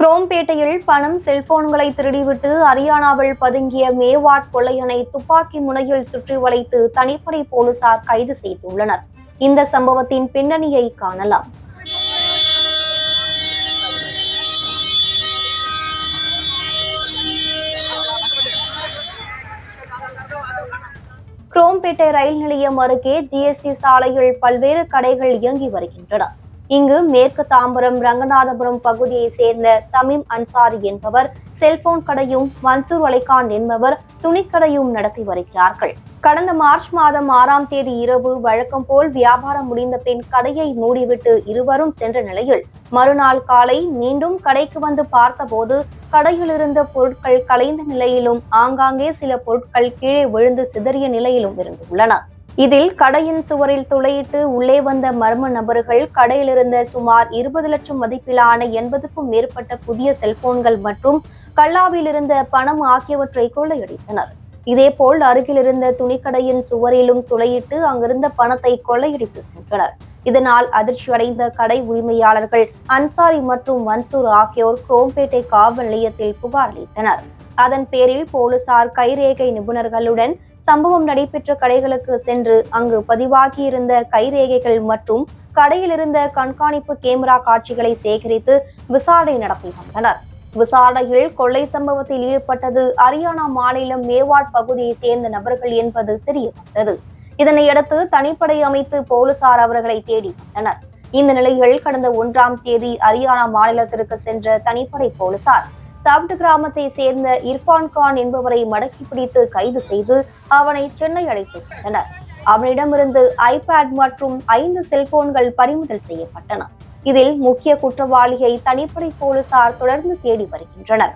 குரோம்பேட்டையில் பணம் செல்போன்களை திருடிவிட்டு ஹரியானாவில் பதுங்கிய மேவாட் கொள்ளையனை துப்பாக்கி முனையில் சுற்றி வளைத்து தனிப்படை போலீசார் கைது செய்துள்ளனர். இந்த சம்பவத்தின் பின்னணியை காணலாம். குரோம்பேட்டை ரயில் நிலையம் அருகே ஜிஎஸ்டி சாலையில் பல்வேறு கடைகள் இயங்கி வருகின்றன. இங்கு மேற்கு தாம்பரம் ரங்கநாதபுரம் பகுதியைச் சேர்ந்த தமிம் அன்சாரி என்பவர் செல்போன் கடையும் மன்சூர் அலிகான் என்பவர் துணிக்கடையும் நடத்தி வருகிறார்கள். கடந்த மார்ச் மாதம் ஆறாம் தேதி இரவு வழக்கம் போல் வியாபாரம் முடிந்த பின் கடையை மூடிவிட்டு இருவரும் சென்ற நிலையில் மறுநாள் காலை மீண்டும் கடைக்கு வந்து பார்த்தபோது கடையில் இருந்த பொருட்கள் கலைந்த நிலையிலும் ஆங்காங்கே சில பொருட்கள் கீழே விழுந்து சிதறிய நிலையிலும் இருந்துள்ளன. இதில் கடையின் சுவரில் துளையிட்டு உள்ளே வந்த மர்ம நபர்கள் கடையிலிருந்த சுமார் இருபது லட்சம் மதிப்பிலான எண்பதுக்கும் மேற்பட்ட புதிய செல்போன்கள் மற்றும் கல்லாவில் இருந்த பணம் ஆகியவற்றை கொள்ளையடித்தனர். இதேபோல் அருகிலிருந்த துணிக்கடையின் சுவரிலும் துளையிட்டு அங்கிருந்த பணத்தை கொள்ளையடித்து சென்றனர். இதனால் அதிர்ச்சியடைந்த கடை உரிமையாளர்கள் அன்சாரி மற்றும் மன்சூர் ஆகியோர் குரோம்பேட்டை காவல் நிலையத்தில் புகார் அளித்தனர். அதன் பேரில் போலீசார் கைரேகை நிபுணர்களுடன் சம்பவம் நடைபெற்ற கடைகளுக்கு சென்று அங்கு பதிவாகியிருந்த கைரேகைகள் மற்றும் கடையில் இருந்த கண்காணிப்பு கேமரா காட்சிகளை சேகரித்து விசாரணை நடத்தி வந்தனர். விசாரணையில் கொள்ளை சம்பவத்தில் ஈடுபட்டது ஹரியானா மாநிலம் மேவாட் பகுதியை சேர்ந்த நபர்கள் என்பது தெரிய வந்தது இதனையடுத்து தனிப்படை அமைத்து போலீசார் அவர்களை தேடி வந்தனர். இந்த நிலையில் கடந்த ஒன்றாம் தேதி ஹரியானா மாநிலத்திற்கு சென்ற தனிப்படை போலீசார் தப்டு கிராமத்தை சேர்ந்த இர்பான் கான் என்பவரை மடக்கி பிடித்து கைது செய்து அவனை சென்னை அழைத்து சென்றனர் அவனிடமிருந்து ஐபேட் மற்றும் ஐந்து செல்போன்கள் பறிமுதல் செய்யப்பட்டன. இதில் முக்கிய குற்றவாளியை தனிப்படை போலீசார் தொடர்ந்து தேடி வருகின்றனர்.